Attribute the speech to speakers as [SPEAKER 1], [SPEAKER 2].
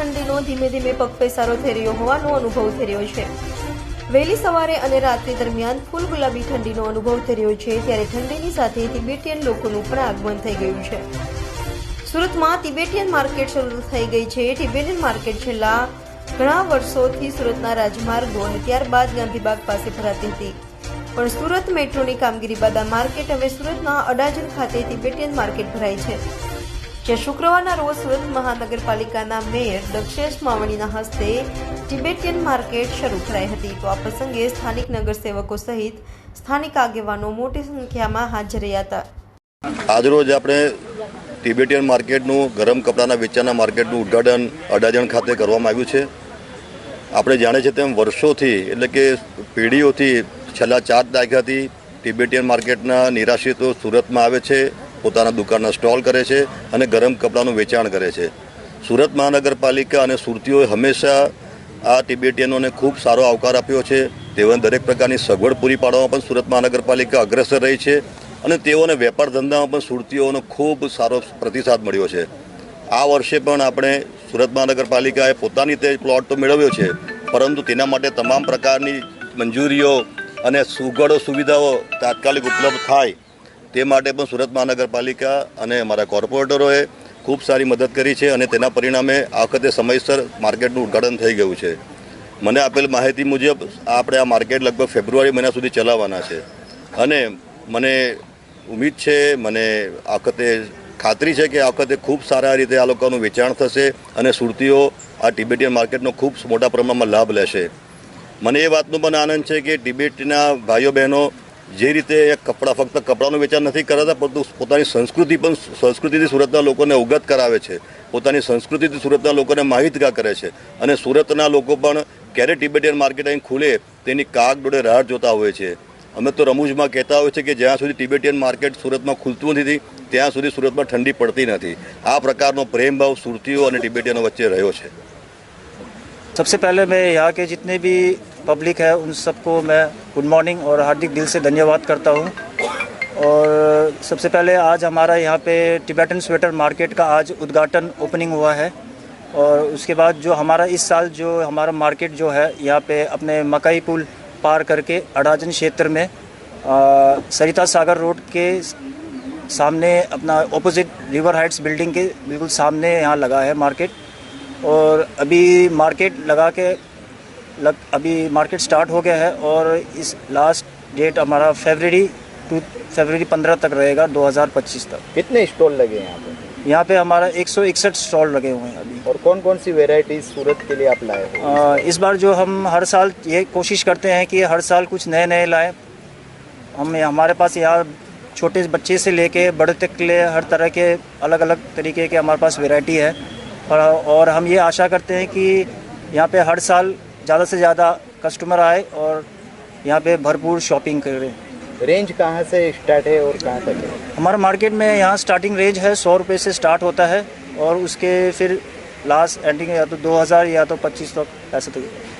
[SPEAKER 1] ઠંડીનો ધીમે ધીમે પગપેસારો થઈ રહ્યો હોવાનો અનુભવ થઈ રહ્યો છે. વહેલી સવારે અને રાત્રિ દરમિયાન ફૂલ ગુલાબી ઠંડીનો અનુભવ થઈ રહ્યો છે, ત્યારે ઠંડીની સાથે તિબેટિયન લોકોનું પણ આગમન થઈ ગયું છે. સુરતમાં તિબેટિયન માર્કેટ શરૂ થઈ ગઈ છે. તિબેટિયન માર્કેટ છેલ્લા ઘણા વર્ષોથી સુરતના રાજમાર્ગો અને ત્યારબાદ ગાંધીબાગ પાસે ભરાતી હતી. પણ સુરત મેટ્રોની કામગીરી બાદ માર્કેટ હવે સુરતના અડાજણ ખાતે તિબેટીયન માર્કેટ ભરાય છે. જ્યાં શુક્રવારના રોજ સુરત મહાનગરપાલિકાના મેયર દક્ષેશ માવણીના હસ્તે ટિબેટિયન માર્કેટ શરૂ કરાઈ હતી. તો આ પ્રસંગે સ્થાનિક નગરસેવકો સહિત સ્થાનિક આગેવાનો મોટી સંખ્યામાં હાજર રહ્યા હતા.
[SPEAKER 2] આજરોજ આપણે ટિબેટિયન માર્કેટનું, ગરમ કપડાના વેચાણના માર્કેટનું ઉદ્ઘાટન અડાજણ ખાતે કરવામાં આવ્યું છે. આપણે જાણે છે તેમ વર્ષોથી, એટલે કે પેઢીઓથી છેલ્લા ચાર દાયકાથી તિબેટીયન માર્કેટના નિરાશ્રિતો સુરતમાં આવે છે. પોતાના દુકાનના સ્ટોલ કરે છે અને ગરમ કપડાનું વેચાણ કરે છે. સુરત મહાનગરપાલિકા અને સુરતીઓએ હંમેશા આ તિબેટીયનોને ખૂબ સારો આવકાર આપ્યો છે. તેઓને દરેક પ્રકારની સગવડ પૂરી પાડવામાં પણ સુરત મહાનગરપાલિકા અગ્રેસર રહી છે અને તેઓને વેપાર ધંધામાં પણ સુરતીઓનો ખૂબ સારો પ્રતિસાદ મળ્યો છે. આ વર્ષે પણ આપણે સુરત મહાનગરપાલિકાએ પોતાની તે પ્લોટ તો મેળવ્યો છે, પરંતુ તેના માટે તમામ પ્રકારની મંજૂરીઓ અને સુગડો સુવિધાઓ તાત્કાલિક ઉપલબ્ધ થાય તે માટે પણ સુરત મહાનગરપાલિકા અને અમારા કોર્પોરેટરોએ ખૂબ સારી મદદ કરી છે અને તેના પરિણામે આ વખતે સમયસર માર્કેટનું ઉદ્ઘાટન થઈ ગયું છે. મને આપેલ માહિતી મુજબ આપણે આ માર્કેટ લગભગ ફેબ્રુઆરી મહિના સુધી ચલાવવાના છે. અને મને ઉમ્મીદ છે, મને આ વખતે ખાતરી છે કે આ વખતે ખૂબ સારા રીતે આ લોકોનું વેચાણ થશે અને સુરતીઓ આ ટિબેટિયન માર્કેટનો ખૂબ મોટા પ્રમાણમાં લાભ લેશે. મને એ વાતનો પણ આનંદ છે કે ટિબેટના ભાઈઓ બહેનો જે રીતે કપડાં ફક્ત કપડાનું વેચાણ નથી કરાતા, પરંતુ પોતાની સંસ્કૃતિ પણ સંસ્કૃતિથી સુરતના લોકોને અવગત કરાવે છે. પોતાની સંસ્કૃતિથી સુરતના લોકોને માહિતગાર કરે છે. અને સુરતના લોકો પણ ક્યારે ટિબેટિયન માર્કેટ અહીં ખુલે તેની કાગ કાગડોળે રાહ જોતા હોય છે. અમે તો રમૂજમાં કહેતા હોય છે કે જ્યાં સુધી ટિબેટિયન માર્કેટ સુરતમાં ખુલતું નથી, ત્યાં સુધી સુરતમાં ઠંડી પડતી નથી. આ પ્રકારનો પ્રેમભાવ સુરતીઓ અને ટિબેટિયનો વચ્ચે રહ્યો છે.
[SPEAKER 3] સબસે પહેલે મેં યહાં કે જીતને ભી पब्लिक है उन सबको मैं गुड मॉर्निंग और हार्दिक दिल से धन्यवाद करता हूँ। और सबसे पहले आज हमारा यहाँ पे टिबेटन स्वेटर मार्केट का आज उद्घाटन ओपनिंग हुआ है। और उसके बाद जो हमारा इस साल जो हमारा मार्केट जो है यहाँ पे अपने मकई पुल पार करके अडाजन क्षेत्र में आ, सरिता सागर रोड के सामने अपना ऑपोजिट रिवर हाइट्स बिल्डिंग के बिल्कुल सामने यहाँ लगा है मार्केट और अभी मार्केट लगा के लग अभी मार्केट स्टार्ट हो गया है और इस लास्ट डेट हमारा फेबररी टू फेबररी पंद्रह तक रहेगा 2025 तक।
[SPEAKER 4] कितने स्टॉल लगे हैं यहाँ पे?
[SPEAKER 3] यहाँ पे हमारा एक सौ इकसठ स्टॉल लगे हुए हैं अभी।
[SPEAKER 4] और कौन कौन सी वेराइटीज सूरत के लिए आप लाए हो?
[SPEAKER 3] इस बार जो हम हर साल ये कोशिश करते हैं कि हर साल कुछ नए नए लाएँ। हम हमारे पास यहाँ छोटे बच्चे से लेके बड़े तक के लिए हर तरह के अलग अलग तरीके के हमारे पास वैरायटी है। और और हम ये आशा करते हैं कि यहाँ पे हर साल ज़्यादा से ज़्यादा कस्टमर आए और यहाँ पे भरपूर शॉपिंग करें।
[SPEAKER 4] रेंज कहाँ से स्टार्ट है और कहाँ तक है?
[SPEAKER 3] हमारा मार्केट में यहाँ स्टार्टिंग रेंज है सौ रुपये से स्टार्ट होता है और उसके फिर लास्ट एंडिंग या तो दो हज़ार या तो पच्चीस तक ऐसे तक